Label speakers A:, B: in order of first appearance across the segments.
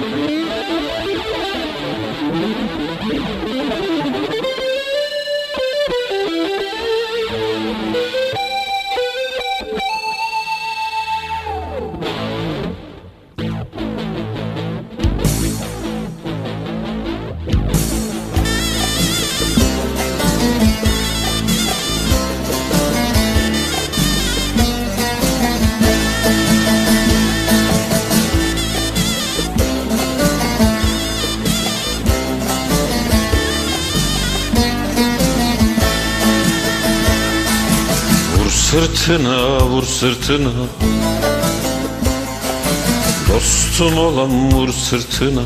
A: Vur sırtına vur sırtına. Dostum olan vur sırtına.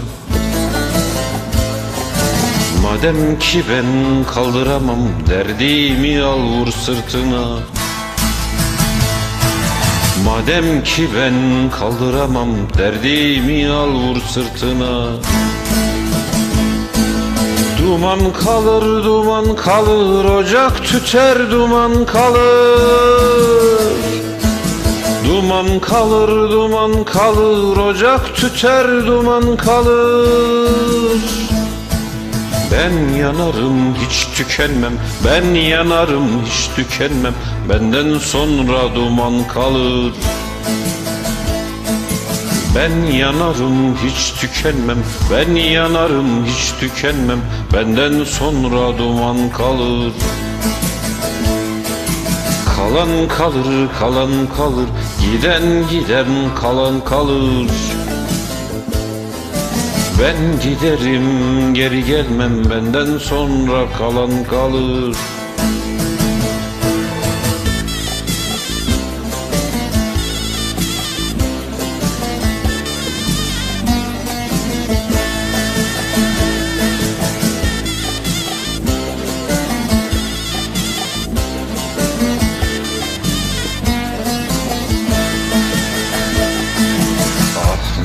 A: Madem ki ben kaldıramam Derdimi al vur sırtına. Madem ki ben kaldıramam Derdimi al vur sırtına Duman kalır, duman kalır, ocak tüter, duman kalır. Duman kalır, duman kalır, ocak tüter, duman kalır. Ben yanarım, hiç tükenmem, ben yanarım, hiç tükenmem, benden sonra duman kalır. Ben yanarım hiç tükenmem. Ben yanarım hiç tükenmem. Benden sonra duman kalır. Kalan kalır kalan kalır. Giden giden kalan kalır. Ben giderim geri gelmem. Benden sonra kalan kalır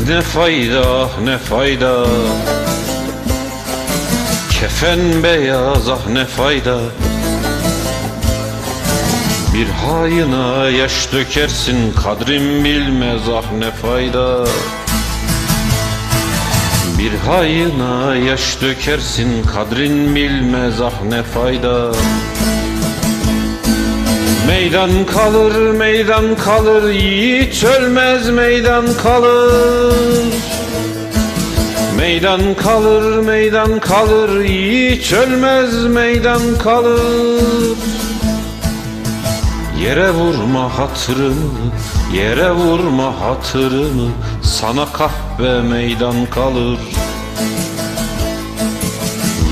A: Ne fayda ne fayda? Kefen beyaz ah ne fayda? Bir hayına yaş dökersin kadrim bilmez ah ne fayda? Bir hayına yaş dökersin kadrin bilmez ah ne fayda Meydan kalır, meydan kalır, yiğit ölmez meydan kalır. Meydan kalır, meydan kalır, yiğit ölmez meydan kalır. Yere vurma hatırımı, yere vurma hatırımı, sana kahve meydan kalır.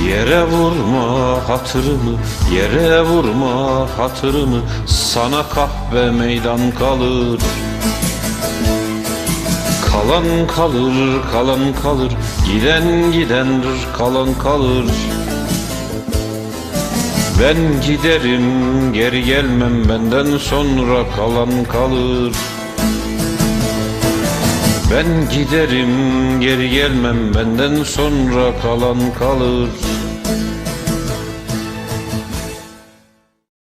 A: Yere vurma hatırımı, yere vurma hatırımı Sana kahve meydan kalır. Kalan kalır, kalan kalır Giden gidendir, kalan kalır. Ben giderim, geri gelmem Benden sonra kalan kalır. Ben giderim geri gelmem benden sonra kalan kalır